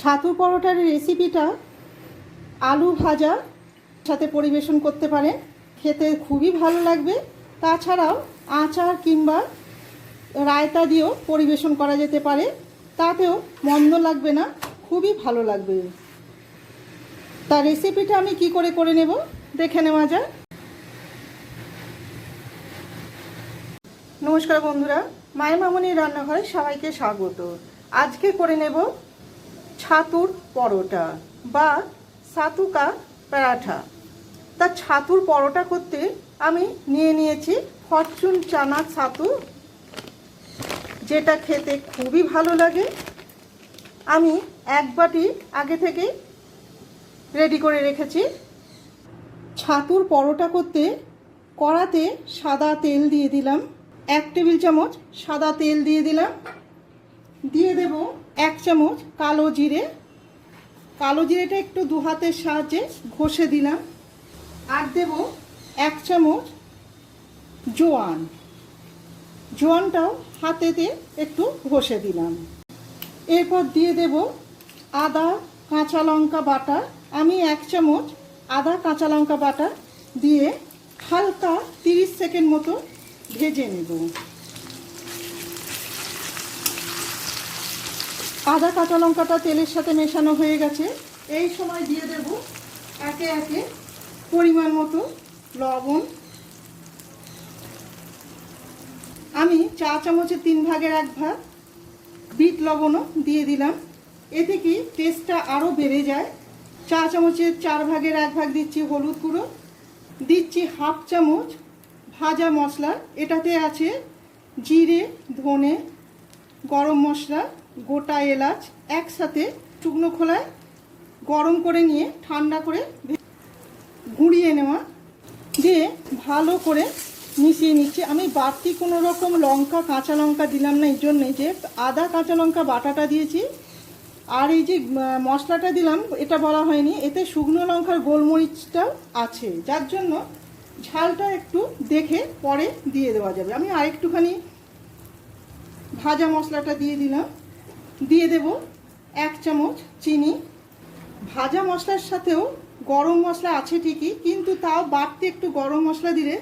ছাতু পরোটার রেসিপিটা আলু ভাজা সাথে পরিবেশন করতে পারেন। খেতে খুবই ভালো লাগবে। তাছাড়াও আচার কিংবা রায়তা দিয়েও পরিবেশন করা যেতে পারে। তাতেও মন্দ লাগবে না, খুবই ভালো লাগবে। তার রেসিপিটা আমি কি করে করে নেব? দেখে নেওয়া যাক। নমস্কার বন্ধুরা, মায়ের মামনির রান্নাঘরে সবাইকে স্বাগত। আজকে করে নেব ছাতুর পরোটা বা সাতুকা পরাঠা। তা ছাতুর পরোটা করতে আমি নিয়ে নিয়েছি ফরচুন চানা ছাতু, যেটা খেতে খুবই ভালো লাগে। আমি এক বাটি আগে থেকে রেডি করে রেখেছি। ছাতুর পরোটা করতে কড়াতে সাদা তেল দিয়ে দিলাম। এক টেবিল চামচ সাদা তেল দিয়ে দিলাম। দিয়ে দেব এক চামচ কালো জিরে। কালো জিরেটা একটু দু হাতের সাহায্যে ঘষে দিলাম। আর দেব এক চামচ জোয়ান। জোয়ানটাও হাতেতে একটু ঘষে দিলাম। এরপর দিয়ে দেব আদা কাঁচা লঙ্কা বাটা। আমি এক চামচ আদা কাঁচা লঙ্কা বাটা দিয়ে হালকা তিরিশ সেকেন্ড মতো ভেজে নেব। আদা, কাঁচা লঙ্কাটা তেলের সাথে মেশানো হয়ে গেছে। এই সময় দিয়ে দেব একে একে পরিমাণ মতো লবণ। আমি চা চামচের তিন ভাগের এক ভাগ বিট লবণও দিয়ে দিলাম। এতে কি টেস্টটা আরও বেড়ে যায়। চা চামচের চার ভাগের এক ভাগ দিচ্ছি হলুদ গুঁড়ো। দিচ্ছি হাফ চামচ ভাজা মশলা। এটাতে আছে জিরে, ধনে, গরম মশলা গোটা এলাচ একসাথে শুকনো খোলায় গরম করে নিয়ে ঠান্ডা করে গুঁড়িয়ে নেওয়া। দিয়ে ভালো করে মিশিয়ে নিচ্ছি। আমি বাড়তি কোনো রকম লঙ্কা, কাঁচা লঙ্কা দিলাম না, এই জন্যে যে আদা, কাঁচা লঙ্কা বাটাটা দিয়েছি। আর এই যে মশলাটা দিলাম, এটা বলা হয়নি। এতে শুকনো লঙ্কার গোলমরিচটাও আছে। যার জন্য ঝালটা একটু দেখে পরে দিয়ে দেওয়া যাবে। আমি আরেকটুখানি ভাজা মশলাটা দিয়ে দিলাম। দিয়ে দেব এক চামচ চিনি। ভাজা মশলার সাথেও গরম মশলা আছে ঠিকই, কিন্তু তাও বাড়তি একটু গরম মশলা দিলে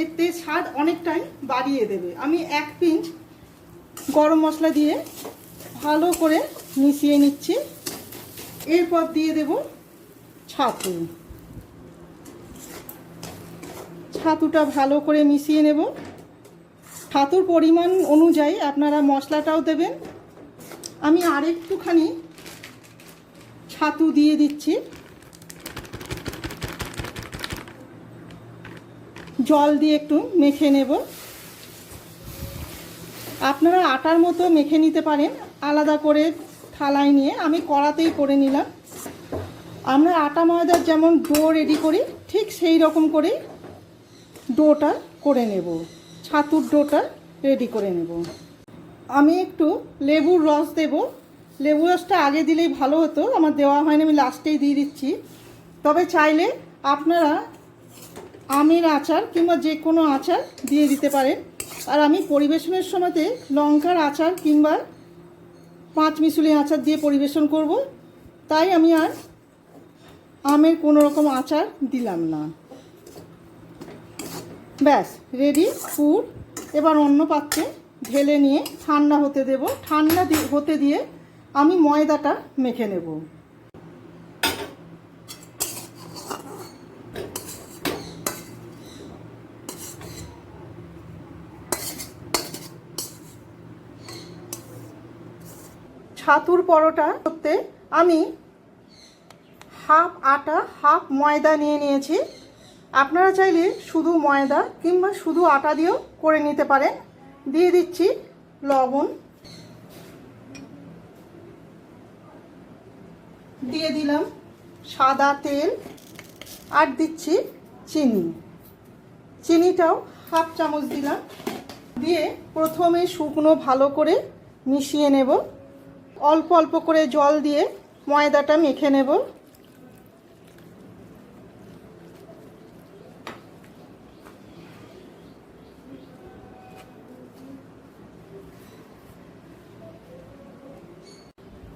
এর এতে স্বাদ অনেকটাই বাড়িয়ে দেবে। আমি এক পিঞ্চ গরম মশলা দিয়ে ভালো করে মিশিয়ে নিচ্ছি। এরপর দিয়ে দেব ছাতু। ছাতুটা ভালো করে মিশিয়ে নেব। ছাতুর পরিমাণ অনুযায়ী আপনারা মশলাটাও দেবেন। আমি আরেকটুখানি ছাতু দিয়ে দিচ্ছি। জল দিয়ে একটু মেখে নেব। আপনারা আটার মতো মেখে নিতে পারেন, আলাদা করে থালায় নিয়ে। আমি কড়াতেই করে নিলাম। আমরা আটা ময়দার যেমন ডো রেডি করি, ঠিক সেই রকম করে ডোটা করে নেব। ছাতুর ডোটা রেডি করে নেব। আমি একটু লেবুর রস দেব। লেবু রসটা আগে দিলেই ভালো হতো, আমার দেওয়া হয়নি, আমি লাস্টেই দিয়ে দিচ্ছি। তবে চাইলে আপনারা আমের আচার কিংবা যে কোনো আচার দিয়ে দিতে পারেন। আর আমি পরিবেশনের সময়তে লঙ্কার আচার কিংবা পাঁচ মিশুলি আচার দিয়ে পরিবেশন করব। তাই আমি আর আমের কোনো রকম আচার দিলাম না। ব্যাস রেডি পুর এবার অন্য পাত্রে ঢেলে নিয়ে ঠান্ডা হতে দেব। ঠান্ডা হতে দিয়ে আমি ময়দাটা মেখে নেব। ছাতুর পরোটা করতে আমি হাফ আটা, হাফ ময়দা নিয়ে নিয়েছি। আপনারা চাইলে শুধু ময়দা কিংবা শুধু আটা দিয়েও করে নিতে পারেন। দিয়ে দিচ্ছি লবণ। দিয়ে দিলাম সাদা তেল আর দিচ্ছি চিনি। চিনিটাও হাফ চামচ দিলাম। দিয়ে প্রথমে শুকনো ভালো করে মিশিয়ে নেব। অল্প অল্প করে জল দিয়ে ময়দাটা মেখে নেব।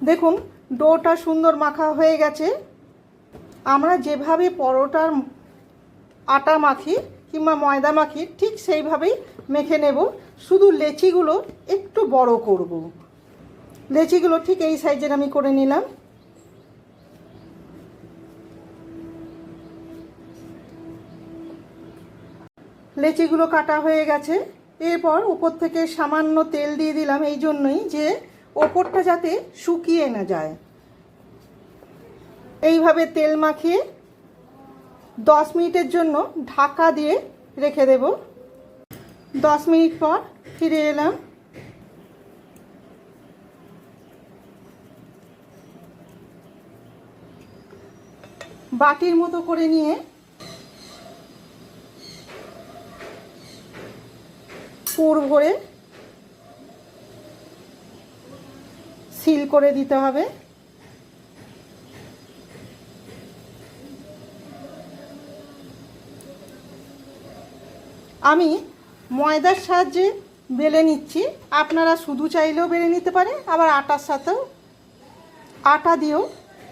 দেখুন, ডোটা সুন্দর মাখা হয়ে গেছে। আমরা যেভাবে পরোটার আটা মাখি কিংবা ময়দা মাখি, ঠিক সেইভাবেই মেখে নেব। শুধু লেচিগুলো একটু বড় করব। লেচিগুলো ঠিক এই সাইজের আমি করে নিলাম। লেচিগুলো কাটা হয়ে গেছে। এরপর উপর থেকে সামান্য তেল দিয়ে দিলাম এই জন্যই যে ওপরটা যাতে শুকিয়ে না যায়। এইভাবে তেল মাখিয়ে দশ মিনিটের জন্য ঢাকা দিয়ে রেখে দেব। দশ মিনিট পর ফিরে এলাম। বাটির মতো করে নিয়ে পুর ভরে সিল করে দিতে হবে। আমি ময়দার সাহায্যে বেলে নিচ্ছি। আপনারা শুধু চাইলেও বেলে নিতে পারেন, আবার আটার সাথেও আটা দিয়েও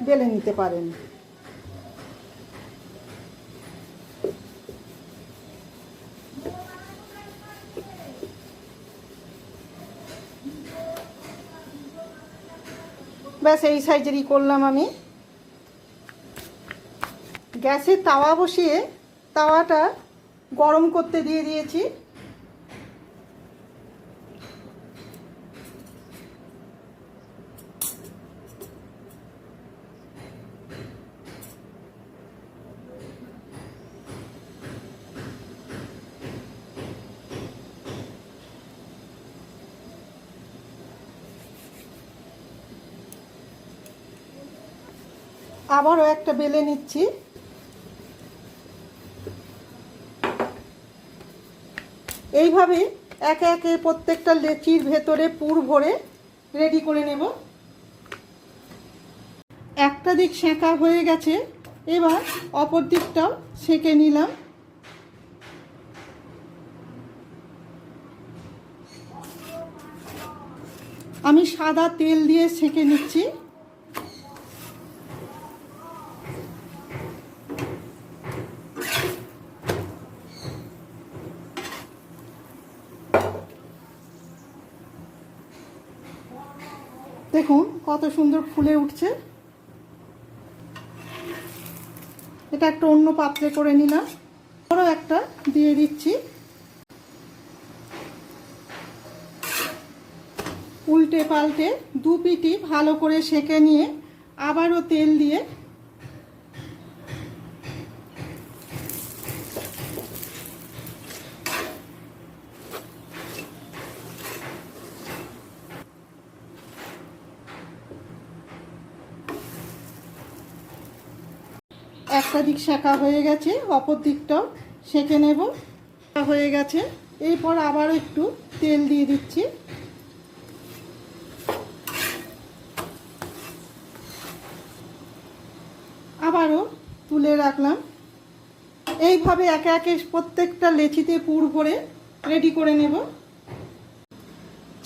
বেলে নিতে পারেন। ব্যাস এই সাইজেরই করলাম আমি। গ্যাসে তাওয়া বসিয়ে তাওয়াটা গরম করতে দিয়ে দিয়েছি। আবারও একটা বেলে নিচ্ছি। এইভাবে একে একে প্রত্যেকটা লেচির ভেতরে পুর ভরে রেডি করে নেব। একটা দিক সেঁকা হয়ে গেছে, এবার অপর দিকটাও সেঁকে নিলাম। আমি সাদা তেল দিয়ে সেঁকে নিচ্ছি। দেখুন, কত সুন্দর ফুলে উঠছে। এটা একটা অন্য পাত্রে করে নিলাম। আরও একটা দিয়ে দিচ্ছি। উল্টে পাল্টে দু পিটি ভালো করে সেঁকে নিয়ে আবারও তেল দিয়ে একটা দিক শেখা হয়ে গেছে, অপর দিকটাও সেঁকে নেব। হয়ে গেছে। এরপর আবার একটু তেল দিয়ে দিচ্ছি। আবারও তুলে রাখলাম। এইভাবে একে একে প্রত্যেকটা লেচিতে পুর করে রেডি করে নেব।